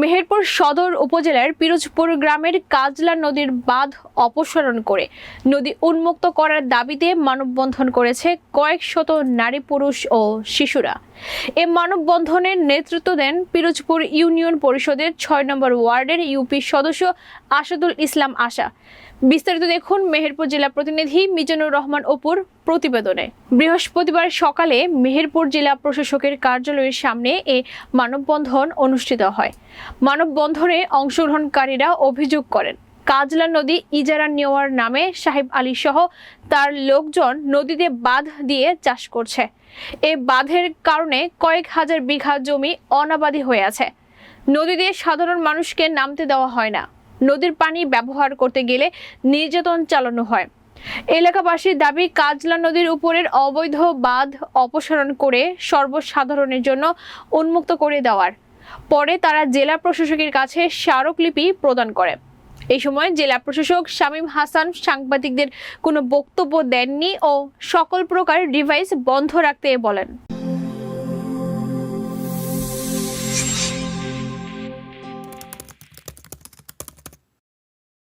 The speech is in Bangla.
মেহেরপুর সদর উপজেলার পিরোজপুর গ্রামের কাজলা নদীর বাঁধ অপসারণ করে নদী উন্মুক্ত করার দাবিতে মানববন্ধন করেছে কয়েক শত নারী, পুরুষ ও শিশুরা। এ মানববন্ধনের নেতৃত্ব দেন পিরোজপুর ইউনিয়ন পরিষদের ছয় নম্বর ওয়ার্ডের ইউপি সদস্য আসাদুল ইসলাম আশা। বিস্তারিত দেখুন মেহেরপুর জেলা প্রতিনিধি মিজানুর রহমান অপুর প্রতিবেদনে। বৃহস্পতিবার সকালে মেহেরপুর জেলা প্রশাসকের কার্যালয়ের সামনে এ মানববন্ধন অনুষ্ঠিত হয়। মানববন্ধনে অংশগ্রহণকারীরা অভিযোগ করেন কাজলা নদী ইজারা নেওয়ার নামে সাহেব আলী সহ তার লোকজন নদীতে বাঁধ দিয়ে চাষ করছে। এ বাঁধের কারণে কয়েক হাজার বিঘা জমি অনাবাদী হয়ে আছে। নদী দিয়ে সাধারণ মানুষকে নামতে দেওয়া হয় না। নদীর পানি ব্যবহার করতে গেলে নির্যাতন চালানো হয়। এলাকাবাসীর দাবি, কাজলা নদীর উপরের অবৈধ বাঁধ অপসারণ করে সর্বসাধারণের জন্য উন্মুক্ত করে দেওয়ার। পরে তারা জেলা প্রশাসকের কাছে স্মারকলিপি প্রদান করে। এই সময় জেলা প্রশাসক শামীম হাসান সাংবাদিকদের কোনো বক্তব্য দেননি ও সকল প্রকার ডিভাইস বন্ধ রাখতে বলেন।